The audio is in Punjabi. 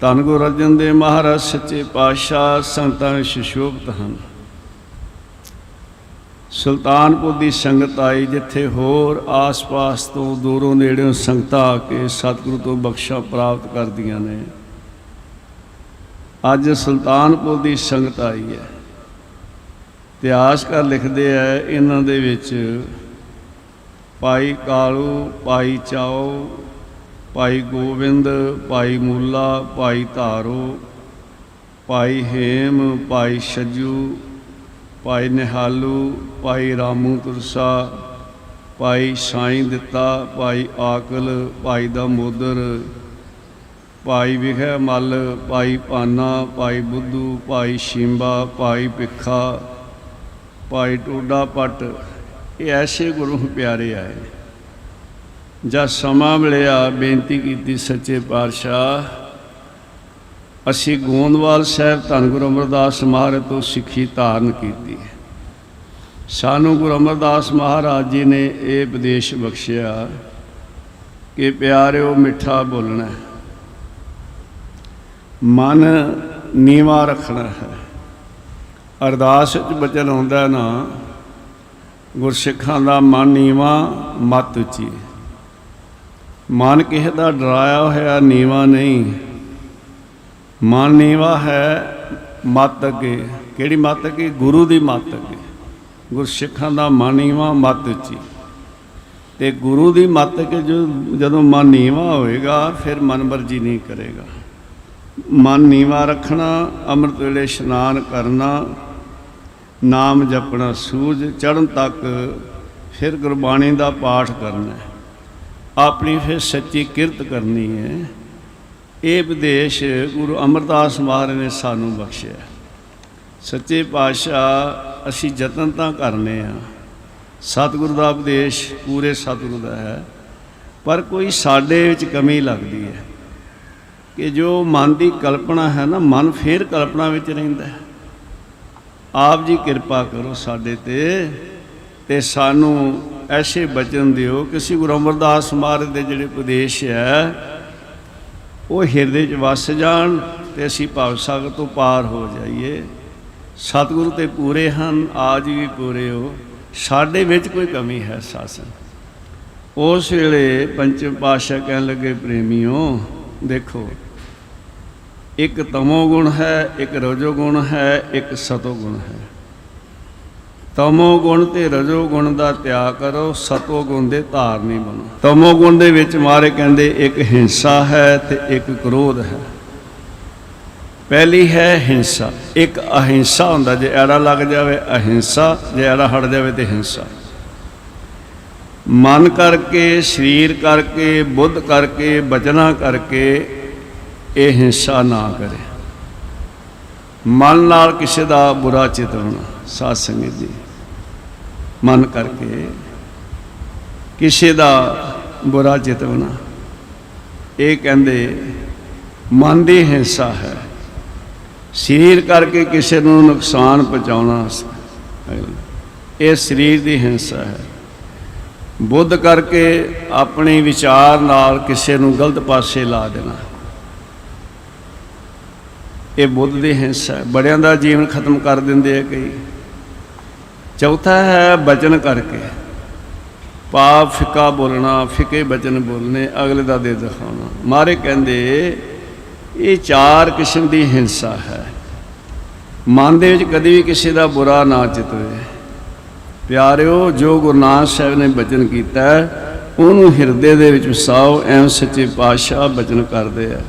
ਧੰਨ ਗੁਰੂ ਅਰਜਨ ਦੇਵ ਮਹਾਰਾਜ, ਸੱਚੇ ਪਾਤਸ਼ਾਹ ਸੰਤਾਂ ਵਿੱਚ ਸੁਸ਼ੋਭਤ ਹਨ। ਸੁਲਤਾਨਪੁਰ ਦੀ ਸੰਗਤ ਆਈ ਜਿੱਥੇ ਹੋਰ ਆਸ-ਪਾਸ ਤੋਂ ਦੂਰੋਂ ਨੇੜਿਓਂ ਸੰਗਤਾਂ ਆ ਕੇ ਸਤਿਗੁਰੂ ਤੋਂ ਬਖਸ਼ਾ ਪ੍ਰਾਪਤ ਕਰਦੀਆਂ ਨੇ। ਅੱਜ ਸੁਲਤਾਨਪੁਰ ਦੀ ਸੰਗਤ ਆਈ ਹੈ। ਇਤਿਹਾਸਕਾਰ ਲਿਖਦੇ ਆ, ਇਹਨਾਂ ਦੇ ਵਿੱਚ ਭਾਈ ਕਾਲੂ, ਭਾਈ ਚਾਓ ਭਾਈ ਗੋਬਿੰਦ ਭਾਈ ਮੂਲਾ, ਭਾਈ ਧਾਰੋ, ਭਾਈ ਹੇਮ, ਭਾਈ ਛੱਜੂ, ਭਾਈ ਨਿਹਾਲੂ, ਭਾਈ ਰਾਮੂ ਤੁਰਸਾ, ਭਾਈ ਸਾਈਂ ਦਿੱਤਾ, ਭਾਈ ਆਕਲ, ਭਾਈ ਦਾ ਮੋਦਰ, ਭਾਈ ਵਿਖੇ ਮੱਲ, ਭਾਈ ਪਾਨਾ ਭਾਈ ਬੁੱਧੂ, ਭਾਈ ਸ਼ਿੰਬਾ, ਭਾਈ ਪਿੱਖਾ ਭਾਈ ਟੋਡਾ ਪੱਟ। ਇਹ ਐਸੇ ਗੁਰੂ ਪਿਆਰੇ ਆਏ। ਜਾਂ ਸਮਾਂ ਮਿਲਿਆ, ਬੇਨਤੀ ਕੀਤੀ ਸੱਚੇ ਪਾਤਸ਼ਾਹ, ਅਸੀਂ ਗੋਂਦਵਾਲ ਸਾਹਿਬ ਧੰਨ ਗੁਰੂ ਅਮਰਦਾਸ ਮਹਾਰਾਜ ਤੋਂ ਸਿੱਖੀ ਧਾਰਨ ਕੀਤੀ ਸਾਨੂੰ ਗੁਰੂ ਅਮਰਦਾਸ ਮਹਾਰਾਜ ਜੀ ਨੇ ਇਹ ਉਪਦੇਸ਼ ਬਖਸ਼ਿਆ ਕਿ ਪਿਆਰਿਓ, ਮਿੱਠਾ ਬੋਲਣਾ ਮਨ ਨੀਵਾ ਰੱਖਣਾ ਹੈ। ਅਰਦਾਸ ਵਿੱਚ ਬਚਨ ਆਉਂਦਾ ਨਾ, ਗੁਰਸਿੱਖਾਂ ਦਾ ਮਨ ਨੀਵਾ, ਮਤ ਉੱਚੀ ਮਨ ਕਿਸੇ ਦਾ ਡਰਾਇਆ ਹੋਇਆ ਨੀਵਾ ਨਹੀਂ। ਮਨ ਨੀਵਾ ਹੈ ਮਤ ਅੱਗੇ। ਕਿਹੜੀ ਮਤ ਅੱਗੇ? ਗੁਰੂ ਦੀ ਮਤ ਅੱਗੇ। ਗੁਰਸਿੱਖਾਂ ਦਾ ਮਨ ਨੀਵਾ, ਮਤ ਉੱਚੀ। ਤੇ ਗੁਰੂ ਦੀ ਮੱਤ ਅੱਗੇ ਜਦੋਂ ਮਨ ਨੀਵਾ ਹੋਏਗਾ ਫਿਰ ਮਨ ਮਰਜ਼ੀ ਨਹੀਂ ਕਰੇਗਾ। ਮਨ ਨੀਵਾ ਰੱਖਣਾ, ਅੰਮ੍ਰਿਤ ਵੇਲੇ ਇਸ਼ਨਾਨ ਕਰਨਾ, ਨਾਮ ਜਪਣਾ ਸੂਰਜ ਚੜਨ ਤੱਕ ਫਿਰ ਗੁਰਬਾਣੀ ਦਾ ਪਾਠ ਕਰਨਾ। ਆਪਣੀ ਫਿਰ ਸੱਚੀ ਕਿਰਤ ਕਰਨੀ ਹੈ। ਇਹ ਉਪਦੇਸ਼ ਗੁਰੂ ਅਮਰਦਾਸ ਮਹਾਰਾਜ ਨੇ ਸਾਨੂੰ ਬਖਸ਼ਿਆ ਸੱਚੇ ਪਾਤਸ਼ਾਹ ਅਸੀਂ ਯਤਨ ਤਾਂ ਕਰਨੇ ਆ। ਸਤਿਗੁਰੂ ਦਾ ਉਪਦੇਸ਼ ਪੂਰੇ ਸਤਿਗੁਰੂ ਦਾ ਹੈ। ਪਰ ਕੋਈ ਸਾਡੇ ਵਿੱਚ ਕਮੀ ਲੱਗਦੀ ਹੈ ਕਿ ਜੋ ਮਨ ਦੀ ਕਲਪਨਾ ਹੈ ਨਾ, ਮਨ ਫੇਰ ਕਲਪਨਾ ਵਿੱਚ ਰਹਿੰਦਾ ਹੈ। ਆਪ ਜੀ ਕਿਰਪਾ ਕਰੋ ਸਾਡੇ ਤੇ ਤੇ ਸਾਨੂੰ ਐਸੇ ਬਚਨ ਦਿਓ ਕਿ ਅਸੀਂ ਗੁਰੂ ਅਮਰਦਾਸ ਮਹਾਰਾਜ ਦੇ ਜਿਹੜੇ ਉਪਦੇਸ਼ ਹੈ, ਉਹ ਹਿਰਦੇ 'ਚ ਵਸ ਜਾਣ ਤੇ ਅਸੀਂ ਭਵ ਸਾਗਰ ਤੋਂ ਪਾਰ ਹੋ ਜਾਈਏ। ਸਤਿਗੁਰੂ ਤੇ ਪੂਰੇ ਹਨ, ਆਜ ਵੀ ਪੂਰੇ ਹੋ। ਸਾਡੇ ਵਿੱਚ ਕੋਈ ਕਮੀ ਹੈ ਸਾਸਨ। ਉਸ ਵੇਲੇ ਪੰਚਮ ਪਾਤਸ਼ਾਹ ਕਹਿਣ ਲੱਗੇ, ਪ੍ਰੇਮੀਓ, ਦੇਖੋ, ਇੱਕ ਤਮੋ ਗੁਣ ਹੈ, ਇੱਕ ਰਜੋ ਗੁਣ ਹੈ, ਇੱਕ ਸਤੋ ਗੁਣ ਹੈ। ਤਮੋ ਗੁਣ ਤੇ ਰਜੋ ਗੁਣ ਦਾ ਤਿਆਗ ਕਰੋ, ਸਤੋ ਗੁਣ ਦੇ ਧਾਰਨੀ ਬਣੋ। ਤਮੋ ਗੁਣ ਦੇ ਵਿੱਚ ਮਾਰੇ ਕਹਿੰਦੇ ਇੱਕ ਹਿੰਸਾ ਹੈ ਤੇ ਇੱਕ ਕ੍ਰੋਧ ਹੈ। ਪਹਿਲੀ ਹੈ ਹਿੰਸਾ। ਇੱਕ ਅਹਿੰਸਾ ਹੁੰਦਾ, ਜੇ ਐੜਾ ਲੱਗ ਜਾਵੇ ਅਹਿੰਸਾ, ਜੇ ਐੜਾ ਹਟ ਜਾਵੇ ਤੇ ਹਿੰਸਾ। ਮਨ ਕਰਕੇ, ਸਰੀਰ ਕਰਕੇ, ਬੁੱਧ ਕਰਕੇ, ਬਚਨਾ ਕਰਕੇ ਇਹ ਹਿੰਸਾ ਨਾ ਕਰੇ। ਮਨ ਨਾਲ ਕਿਸੇ ਦਾ ਬੁਰਾ ਚਿਤਵਣਾ ਸਾਧ ਸੰਗਤ ਜੀ। ਮਨ ਕਰਕੇ ਕਿਸੇ ਦਾ ਬੁਰਾ ਚਿਤਵਣਾ ਇਹ ਕਹਿੰਦੇ, ਮਨ ਦੀ ਹਿੰਸਾ ਹੈ। ਸਰੀਰ ਕਰਕੇ ਕਿਸੇ ਨੂੰ ਨੁਕਸਾਨ ਪਹੁੰਚਾਉਣਾ ਇਹ ਸਰੀਰ ਦੀ ਹਿੰਸਾ ਹੈ। ਬੁੱਧ ਕਰਕੇ ਆਪਣੇ ਵਿਚਾਰ ਨਾਲ ਕਿਸੇ ਨੂੰ ਗਲਤ ਪਾਸੇ ਲਾ ਦੇਣਾ। ਇਹ ਬੁੱਧ ਦੀ ਹਿੰਸਾ ਹੈ। ਬੜਿਆਂ ਦਾ ਜੀਵਨ ਖਤਮ ਕਰ ਦਿੰਦੇ ਆ ਕਈ। ਚੌਥਾ ਹੈ ਬਚਨ ਕਰਕੇ। ਪਾਪ ਫਿੱਕਾ ਬੋਲਣਾ, ਫਿੱਕੇ ਬਚਨ ਬੋਲਨੇ ਅਗਲੇ ਦਾ ਦੇ ਦਿਖਾਉਣਾ। ਮਾਰੇ ਕਹਿੰਦੇ, ਇਹ ਚਾਰ ਕਿਸਮ ਦੀ ਹਿੰਸਾ ਹੈ। ਮਨ ਦੇ ਵਿੱਚ ਕਦੇ ਵੀ ਕਿਸੇ ਦਾ ਬੁਰਾ ਨਾ ਚਿਤਵੇ। ਪਿਆਰਿਓ, ਜੋ ਗੁਰੂ ਨਾਨਕ ਸਾਹਿਬ ਨੇ ਬਚਨ ਕੀਤਾ ਉਹਨੂੰ ਹਿਰਦੇ ਦੇ ਵਿੱਚ ਵਸਾਓ ਐਂ ਸੱਚੇ ਪਾਤਸ਼ਾਹ ਬਚਨ ਕਰਦੇ ਆ।